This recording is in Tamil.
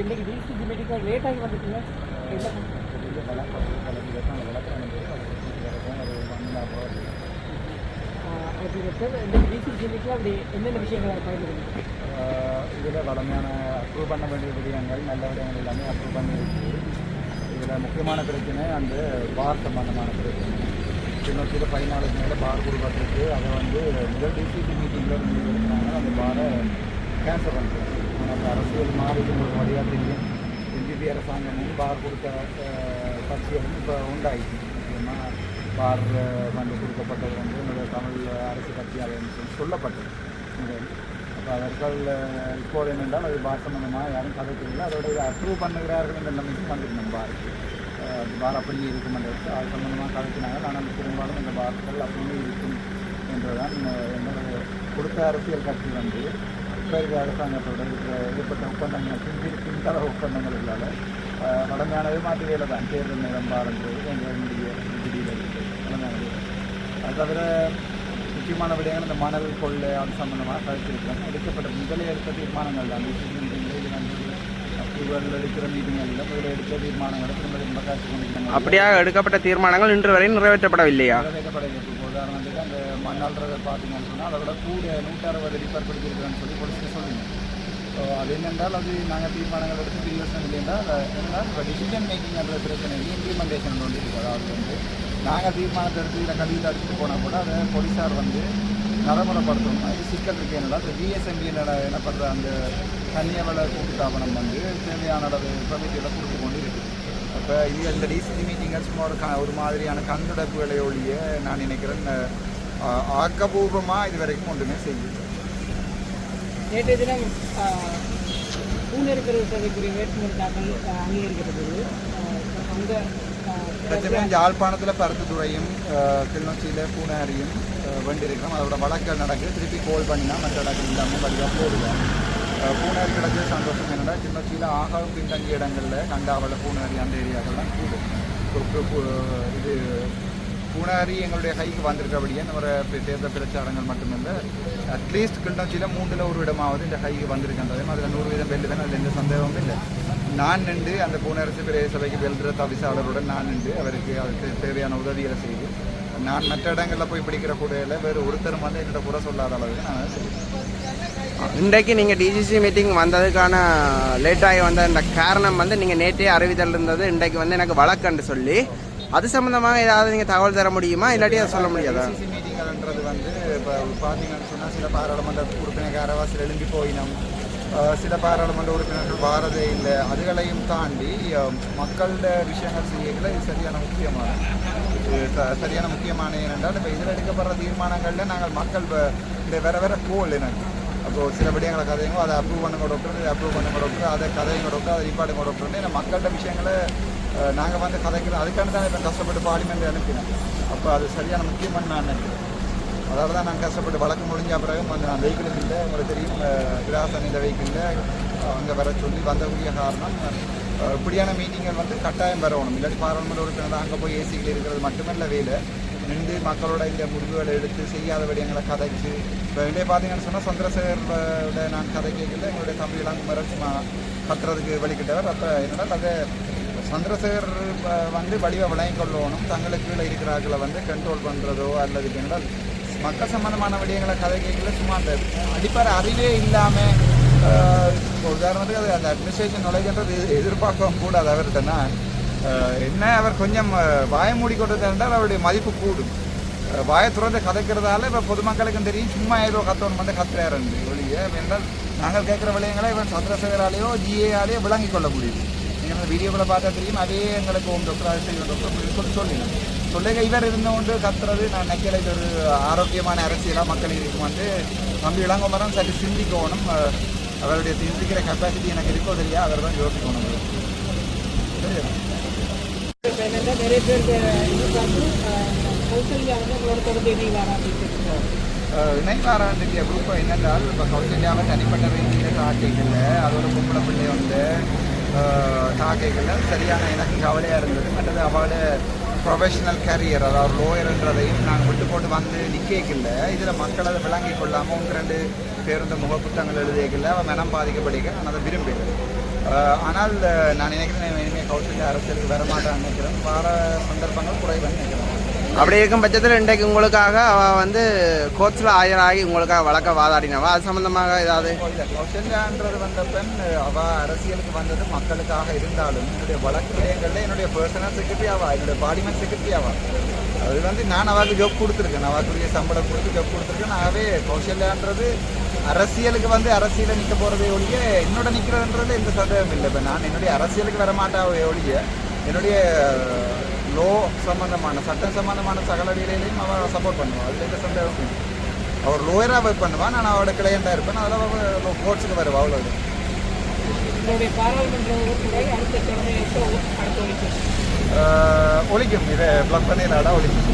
இன்னைக்கு டிசிசி மீட்டிங் லேட் ஆகி வந்துட்டீங்க. என்ன? சார் இந்த டிசிசி மீட்டிங்கில் அப்படி என்னென்ன விஷயங்கள் பயன்படுது? இதில் வளமையான அப்ரூவ் பண்ண வேண்டிய விடயங்கள் நல்ல விடயங்கள் எல்லாமே அப்ரூவ் பண்ணியிருக்கு. இதில் முக்கியமான பிரச்சனை அந்த பார் சம்பந்தமான பிரச்சனை. இன்னொரு பதினாலுக்கு மேலே பார் கொடுக்கப்பட்டிருக்கு. அதை வந்து முதல் டிசிசி மீட்டிங்கில் நீங்கள் அந்த பாரை கேன்சல் பண்ணுறாங்க ஆனால் அந்த அரசியல் மாறி ஒரு வழியாக தெரியும் என்ஜிபி அரசாங்கமும் பார் கொடுத்த கட்சிகளும் இப்போ உண்டாயிடுச்சு முக்கியமாக பார் வந்து கொடுக்கப்பட்டது வந்து என்னுடைய தமிழ் அரசு கட்சியாக சொல்லப்பட்டது அப்போ அவர்கள் இப்போது என்னென்றால் அது பார் சம்பந்தமாக யாரும் கதைக்கவில்லை அதோட அப்ரூவ் பண்ணுகிறார்கள் என்ற நம்பிக்கை வந்துருந்தோம் பாருக்கு அது பார் அப்படியே இருக்கும் என்ற அது சம்பந்தமாக கதைக்கினாங்க ஆனால் பெரும்பாலும் இந்த பார்கள் அப்படியே இருக்கும் என்றுதான் அஹ், என்னுடைய கொடுத்த அரசியல் கட்சி வந்து இருக்கிற அரசாங்கத்தோட ஏற்பட்ட ஒப்பந்தங்கள் பிந்தி பின்தள ஒப்பந்தங்கள் இல்லாத அஹ், வளமையான ஏமாற்று வேலை தான் தேர்தல் நேரம் பாருன்றது எங்களுடைய விதியில் இருக்குது வளமையான வேலை அது தவிர முக்கியமான விடயங்கள் இந்த மணல் கொள்ளை அது சம்பந்தமாக கருத்திருக்கிறோம். எடுக்கப்பட்ட முதலே எடுத்த தீர்மானங்கள் தான். அப்படியாக எடுக்கப்பட்ட தீர்மானங்கள் இன்று வரை நிறைவேற்றப்படவில்லையா? நிறைவேற்றப்படவில்லை. அந்த பார்த்தீங்கன்னு சொன்னால் அதை விட கூட நூற்றி அறுபது ரிப்பேர் பிடிச்சிருக்கிறேன்னு சொல்லி போலீஸ்க்கு சொல்லுங்க ஸோ அது என்னென்றால் அது நாங்கள் தீர்மானங்கள் எடுத்து பிரியோசனம் இல்லைன்றால் அதை என்னென்னால் இப்போ டிசிஷன் மேக்கிங்ன்ற பிரச்சனை இம்ப்ளிமெண்டேஷன் வந்து இருக்குது அதாவது வந்து நாங்கள் தீர்மானத்தை எடுத்து இதை கல்வியில் அடிச்சுட்டு போனால் கூட அதை போலீஸார் வந்து நடைமுறைப்படுத்தணும். அது சிக்கல் இருக்குது என்னடா இந்த என்ன எனப்படுற அந்த தனியவள கூட்டுத்தாபனம் வந்து தேவையான அளவு பெர்மிட்டில் கொடுத்து கொண்டு இருக்குது அப்போ இது இந்த டிசிசி மீட்டிங்கை சும்மா ஒரு க ஒரு மாதிரியான கண்துடைப்புகளை ஒழிய நான் நினைக்கிறேன் ஆக்கபூர்வமாக இது வரைக்கும் ஒன்றுமே செய்யுது நேற்றைய தினம் பூநெருக்கரு சபைக்குரிய வேட்புமனு தாக்கல் அங்கீகரிக்கப்பட்டது அந்த ஆஹ், பிரச்சனை யாழ்ப்பாணத்தில் பருத்துத்துறையும் கிளிநொச்சியில் பூனாரியும் வண்டிருக்கோம் அதோட வழக்கல் நடக்குது திருப்பி கோல் பண்ணினா மற்ற இடங்கள் இல்லாமல் வழியாக போடுவோம் பூனாரி கிடச்சது சந்தோஷம் என்னடா கிளிநொச்சியில் ஆகவும் பின்தங்கிய இடங்களில் கண்டாவள பூனாரி அந்த ஏரியாக்கள்லாம் கூடும் இது பூனாரி எங்களுடைய கைக்கு வந்திருக்கபடியே நம்ம தேர்தல் பிரச்சாரங்கள் மட்டுமில்லை அட்லீஸ்ட் கிளிநொச்சியில் மூன்றில் ஒரு இடமாவது இந்த கைக்கு வந்திருக்கின்றது. அதில் நூறு வீதம் வெல்லுவேன் அதில் எந்த சந்தேகமும் இல்லை. நான் நின்று அந்த பூனரசு பிரதேச சபைக்கு வெல்ற தவிசாளருடன் நான் நின்று அவருக்கு அதுக்கு தேவையான உதவிகளை செய்து நான் மற்ற இடங்களில் போய் பிடிக்கிற கூடையில் வேறு ஒருத்தரும் வந்து என்னோட குறை சொல்லாத அளவுக்கு நான் செய்வேன் இன்றைக்கு நீங்கள் டிஜிசி மீட்டிங் வந்ததுக்கான லேட்டாகி வந்த இந்த காரணம் வந்து நீங்கள் நேற்றே அறிவித்தல் இருந்தது. இன்றைக்கு வந்து எனக்கு வழக்கன்று சொல்லி அது சம்மந்தமாக ஏதாவது நீங்கள் தகவல் தர முடியுமா? இல்லாட்டி அதை சொல்ல முடியாதா? டிசிசி மீட்டிங்கள்ன்றது வந்து இப்போ பார்த்தீங்கன்னு சொன்னால் சில பாராளுமன்ற உறுப்பினர்கள் சில எழும்பி போயினோம். சில பாராளுமன்ற உறுப்பினர்கள் வாரதே இல்லை. அதுகளையும் தாண்டி மக்களோட விஷயங்கள் செய்யல இது சரியான முக்கியமான இது ச- சரியான முக்கியமான ஏனென்றால் இப்போ இதில் எடுக்கப்படுற தீர்மானங்களில் நாங்கள் மக்கள் இந்த வேற வேற கோல் எனக்கு அப்போது சில விடயங்களை கதையுங்க அதை அப்ரூவ் பண்ணுங்க டாக்டர் இதை அப்ரூவ் பண்ணுங்க டாக்டர் அதை கதையுங்க டாக்டர் அதை ரிப்பார்டுங்க டாக்டர்னு மக்கள்கிட்ட விஷயங்களை நாங்கள் வந்து கதைக்கிறோம். அதுக்கான தான் இப்போ கஷ்டப்பட்டு பார்லிமெண்ட் அனுப்பினேன். அப்போ அது சரியான முக்கியமான நான் நினைக்கிறேன். அதாவது தான் நான் கஷ்டப்பட்டு வழக்கு முடிஞ்ச பிறகு வந்து நான் வெஹிக்கிள் இல்லை உங்களுக்கு தெரியும் கிராசன் இந்த வெஹிக்கிளில் அங்கே வர சொல்லி வந்தக்கூடிய காரணம் இப்படியான மீட்டிங்கள் வந்து கட்டாயம் வரணும். இல்லாட்டி பாராளுமன்ற உறுப்பினர் அங்கே போய் ஏசிகள் இருக்கிறது மட்டுமல்ல வேலை. நின்று மக்களோட இந்த முடிவுகளை எடுத்து செய்யாத விடயங்களை கதைச்சு இப்போ இங்கே பார்த்தீங்கன்னு சொன்னால் சந்திரசேகரோட நான் கதை கேட்கல. எங்களுடைய தம்பியெல்லாம் மிரட்சிமா கட்டுறதுக்கு வழிகிட்டவர். அப்போ என்னன்னா அதை சந்திரசேகர் வந்து வடிவ விளங்கிக் கொள்ளணும் தங்களுக்கு கீழே இருக்கிறார்களை வந்து கண்ட்ரோல் பண்ணுறதோ அல்லது என்றால் மக்கள் சம்பந்தமான விடயங்களை கதை கேட்கல சும்மா அந்த அடிப்படை அறிவே இல்லாமல் உதாரணத்துக்கு அது அந்த அட்மினிஸ்ட்ரேஷன் நுழைகின்றது எதிர்பார்க்கவும் கூடாது அவர்கிட்டனா என்ன அவர் கொஞ்சம் வாய வாயை மூடிக்கொண்டது என்றால் அவருடைய மதிப்பு கூடும். வாயை துறந்து கதைக்கிறதால இப்போ பொதுமக்களுக்கும் தெரியும் சும்மா ஏதோ கத்தவன் வந்து கத்துறாரு ஒழிய என்றால் நாங்கள் கேட்குற விளையங்களை இவன் சந்திரசேகராலேயோ ஜிஏஆலேயோ விளங்கிக் கொள்ள முடியுது நீங்கள் வீடியோவில் பார்த்தா தெரியும். அதே எங்களுக்கு உங்கள் டாக்டர் அது செய்யும் டாக்டர் சொல்லி சொல்லினேன் சொல்லுங்க இவர் இருந்தவொண்டு கத்துறது நான் நினைக்கல இது ஒரு ஆரோக்கியமான அரசியலாக மக்கள் இருக்கும் வந்து தம்பி இளங்கோமரம் சரி சிந்திக்கணும். அவருடைய சிந்திக்கிற கெப்பாசிட்டி எனக்கு இருக்கோ இல்லையா அவர் தான் யோசிக்கணும். சரியா நிறைய கௌசல்யா வந்து உங்களோட தொடர்ந்து இணைவாரா அப்படின்னு இணைவாராண்டிய குரூப் என்னென்றால் இப்போ கௌசல்யாவை தனிப்பட்ட ரீதியில் காட்டிங்கல்ல அதோட பொம்பளை பிள்ளை வந்து தாக்கைகளில் சரியான எனக்கு கவலையாக இருந்தது. மற்றது அவளோட ப்ரொஃபஷனல் கேரியர் அதாவது லோயர்ன்றதையும் நாங்கள் விட்டு போட்டு வந்து நிற்கல இதில் மக்கள் அதை விளங்கி கொள்ளாமல் ஒன்று ரெண்டு பேருந்து முகப்புத்தகங்கள் எழுதியதில் அவன் மனம் பாதிக்கப்படுக நான் அதை விரும்புகிறேன் ஆனால் நான் நினைக்கிறேன் இனிமேல் கௌசல்யா அரசியலுக்கு வரமாட்டான்னு நினைக்கிறேன். வார சந்தர்ப்பங்கள் குறைவான்னு நினைக்கிறேன். அப்படி இருக்கும் பட்சத்தில் இன்றைக்கு உங்களுக்காக அவள் வந்து கோர்ட்ஸில் ஆகி உங்களுக்காக வழக்க வாதாடினவா? அது சம்மந்தமாக ஏதாவது? இல்லை கௌசல்யான்றது வந்த பெண் அவள் அரசியலுக்கு வந்தது மக்களுக்காக இருந்தாலும் என்னுடைய வழக்கு விடயங்களில் என்னுடைய பர்சனல் செக்ரட்டரி ஆவா? என்னுடைய பார்லிமெண்ட் செக்ரட்டரி ஆவா? அது வந்து நான் அவருக்கு ஜப் கொடுத்துருக்கேன். அவருக்குரிய சம்பளம் கொடுத்து ஜப் கொடுத்துருக்கேன். ஆகவே கௌசல்யான்றது அரசியலுக்கு வந்து அரசியலில் நிற்க போகிறதே ஒழிய என்னோட நிற்கிறதுன்றது எந்த சந்தேகம் இல்லை. இப்போ நான் என்னுடைய அரசியலுக்கு வர மாட்டாவே ஒழிய என்னுடைய லோ சம்பந்தமான சட்டம் சம்பந்தமான சகல வேலையிலையும் அவள் சப்போர்ட் பண்ணுவாள் அதில் எந்த சந்தேகமும் இல்லை. அவர் லோயராக ஒர்க் பண்ணுவான் நான் அவரோட கிளையண்டாக இருப்பேன். அதில் கோர்ட்ஸுக்கு வருவா அவ்வளோ உங்களுடைய பாராளுமன்ற உறுப்பினரை அடுத்த தலைமையேற்ற அடுத்த ஒழிப்பு ஒழிக்கும் இதை ப்ளக் பண்ணிடலாடா ஒழிக்கும்